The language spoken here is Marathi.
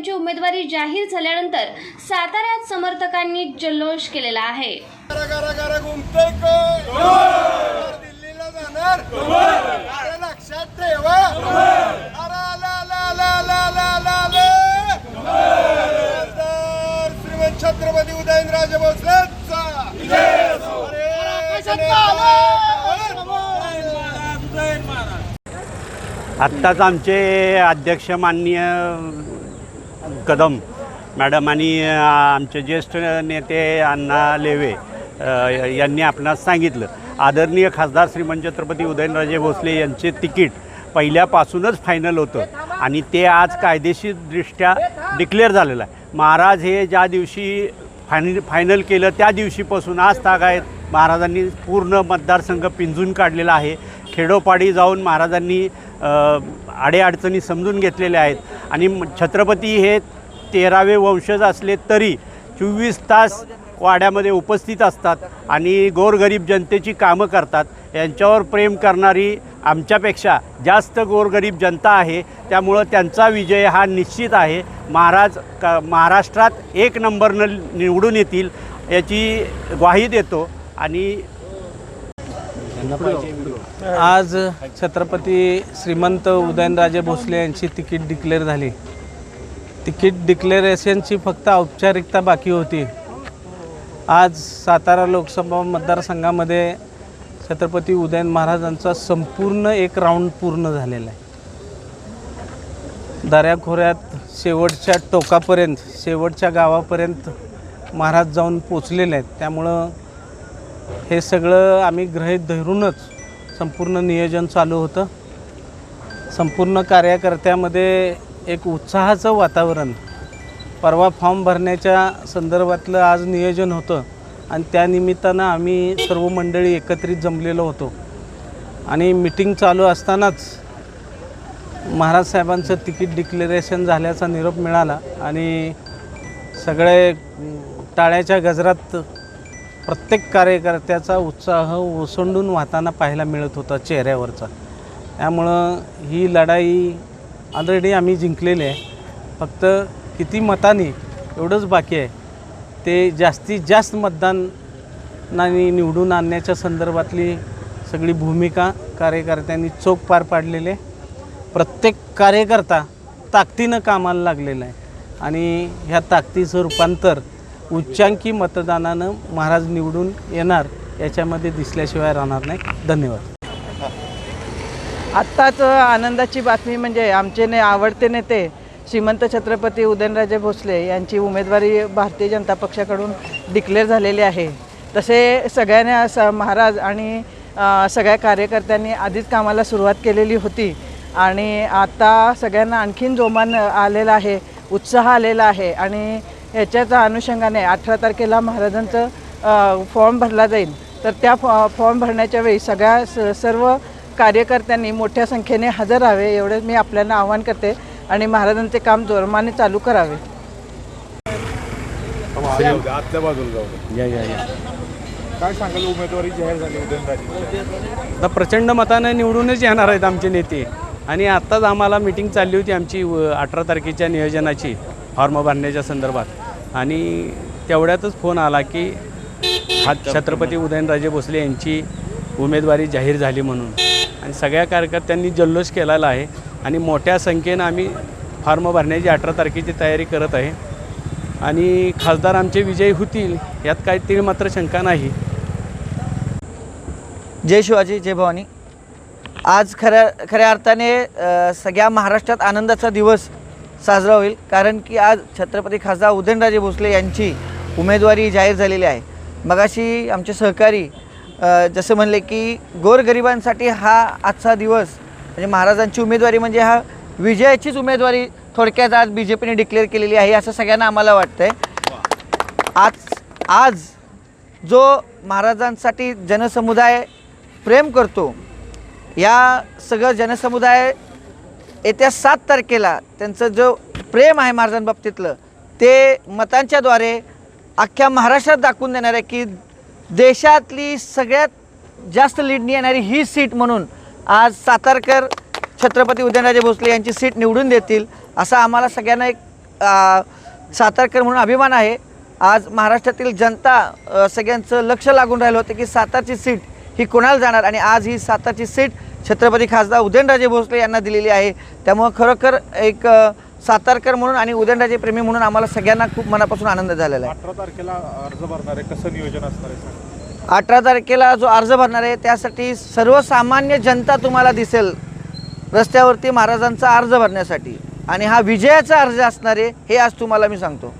यांची उमेदवारी जाहीर झाल्यानंतर साताऱ्यात समर्थकांनी जल्लोष केलेला आहे. दिल्लीला जाणार लक्षात ठेवा छत्रपती उदयनराजे भोसलेचा आत्ताच आमचे अध्यक्ष माननीय कदम. मॅडम आणि आमचे ज्येष्ठ नेते अण्णा लेवे यांनी आपणास सांगितलं. आदरणीय खासदार श्रीमंत छत्रपती उदयनराजे भोसले यांचे तिकीट पहिल्यापासूनच फायनल होतं आणि ते आज कायदेशीरदृष्ट्या डिक्लेअर झालेलं आहे. महाराज हे ज्या दिवशी फायनल फायनल केलं त्या दिवशीपासून आज ताग आहेत. महाराजांनी पूर्ण मतदारसंघ पिंजून काढलेला आहे. खेडोपाडी जाऊन महाराजांनी आडेअडचणी समजून घेतलेल्या आहेत. आणि छत्रपती हे तेरावे वंशज असले तरी चोवीस तास वाड्यामध्ये उपस्थित असतात आणि गोरगरीब जनतेची कामं करतात. यांच्यावर प्रेम करणारी आमच्यापेक्षा जास्त गोरगरीब जनता आहे. त्यामुळं त्यांचा विजय हा निश्चित आहे. महाराज क महाराष्ट्रात एक नंबरनं निवडून येतील याची ग्वाही देतो. आणि आज छत्रपती श्रीमंत उदयनराजे भोसले यांची तिकीट डिक्लेअर झाली. तिकीट डिक्लेरेशनची फक्त औपचारिकता बाकी होती. आज सातारा लोकसभा मतदारसंघामध्ये छत्रपती उदयन महाराजांचा संपूर्ण एक राऊंड पूर्ण झालेला आहे. दऱ्याखोऱ्यात शेवटच्या टोकापर्यंत शेवटच्या गावापर्यंत महाराज जाऊन पोचलेले आहेत. त्यामुळं हे सगळं आम्ही गृहीत धरूनच संपूर्ण नियोजन चालू होतं. संपूर्ण कार्यकर्त्यामध्ये एक उत्साहाचं वातावरण. परवा फॉर्म भरण्याच्या संदर्भातलं आज नियोजन होतं आणि त्यानिमित्तानं आम्ही सर्व मंडळी एकत्रित जमलेलो होतो. आणि मिटिंग चालू असतानाच महाराज साहेबांचं तिकीट डिक्लेरेशन झाल्याचा निरोप मिळाला आणि सगळे टाळ्याच्या गजरात प्रत्येक कार्यकर्त्याचा उत्साह ओसंडून वाहताना पाहायला मिळत होता चेहऱ्यावरचा. त्यामुळं ही लढाई ऑलरेडी आम्ही जिंकलेली आहे. फक्त किती मतांनी एवढंच बाकी आहे. ते जास्तीत जास्त मतदानाने निवडून आणण्याच्या संदर्भातली सगळी भूमिका कार्यकर्त्यांनी चोख पार पाडलेले आहे. प्रत्येक कार्यकर्ता ताकदीनं कामाला लागलेला आहे. आणि ह्या ताकदीचं रूपांतर उच्चांकी मतदानानं महाराज निवडून येणार याच्यामध्ये दिसल्याशिवाय राहणार नाही. धन्यवाद. आत्ताच आनंदाची बातमी म्हणजे आमचे ने आवडते नेते श्रीमंत छत्रपती उदयनराजे भोसले यांची उमेदवारी भारतीय जनता पक्षाकडून डिक्लेअर झालेली आहे. तसे सगळ्यांना स महाराज आणि सगळ्या कार्यकर्त्यांनी आधीच कामाला सुरुवात केलेली होती. आणि आता सगळ्यांना आणखीन जोमान आलेला आहे उत्साह आलेला आहे. आणि ह्याच्याच अनुषंगाने अठरा तारखेला महाराजांचं फॉर्म भरला जाईल. तर त्या फॉ फॉर्म भरण्याच्या वेळी सगळ्या स सर्व कार्यकर्त्यांनी मोठ्या संख्येने हजर राहावे एवढे मी आपल्याला आवाहन करते. आणि महाराजांचे काम जोरमाने चालू करावे. काय सांगाल उमेदवारी जाहीर झाली आता प्रचंड मतानं निवडूनच येणार आहेत आमचे नेते. आणि आत्ताच आम्हाला मिटिंग चालली होती आमची अठरा तारखेच्या नियोजनाची फॉर्म भरण्याच्या संदर्भात. आणि तेवढ्यातच फोन आला की हा छत्रपती उदयनराजे भोसले यांची उमेदवारी जाहीर झाली म्हणून. आणि सगळ्या कार्यकर्त्यांनी जल्लोष केलेला आहे आणि मोठ्या संख्येनं आम्ही फॉर्म भरण्याची अठरा तारखेची तयारी करत आहे. आणि खासदार आमचे विजयी होतील यात काही तीळ मात्र शंका नाही. जय शिवाजी जय भवानी. आज खऱ्या खऱ्या अर्थाने सगळ्या महाराष्ट्रात आनंदाचा दिवस साजरा होईल. कारण की आज छत्रपती खासदार उदयनराजे भोसले यांची उमेदवारी जाहीर झालेली आहे. मगाशी आमचे सहकारी जसं म्हणले की गोरगरिबांसाठी हा आजचा दिवस म्हणजे महाराजांची उमेदवारी म्हणजे हा विजयाचीच उमेदवारी थोडक्यात आज बी जे पीने डिक्लेअर केलेली आहे असं सगळ्यांना आम्हाला वाटतं आहे आज आज जो महाराजांसाठी जनसमुदाय प्रेम करतो या सगळं जनसमुदाय येत्या सात तारखेला त्यांचं जो प्रेम आहे महाराजांबाबतीतलं ते मतांच्याद्वारे अख्ख्या महाराष्ट्रात दाखवून देणार आहे की देशातली सगळ्यात जास्त लीडनी येणारी ही सीट म्हणून आज सातारकर छत्रपती उदयनराजे भोसले यांची सीट निवडून देतील असा आम्हाला सगळ्यांना एक सातारकर म्हणून अभिमान आहे. आज महाराष्ट्रातील जनता सगळ्यांचं लक्ष लागून राहिलं होतं की सातारची सीट ही कोणाला जाणार आणि आज ही सातारची सीट छत्रपती खासदार उदयनराजे भोसले यांना दिलेली आहे. त्यामुळं खरोखर एक सातारकर म्हणून आणि उदयनराजे प्रेमी म्हणून आम्हाला सगळ्यांना खूप मनापासून आनंद झालेला आहे. अठरा तारखेला अर्ज भरणार आहे. कसं नियोजन असणार आहे. अठरा तारखेला जो अर्ज भरणार आहे त्यासाठी सर्वसामान्य जनता तुम्हाला दिसेल रस्त्यावरती महाराजांचा अर्ज भरण्यासाठी. आणि हा विजयाचा अर्ज असणार आहे हे आज तुम्हाला मी सांगतो.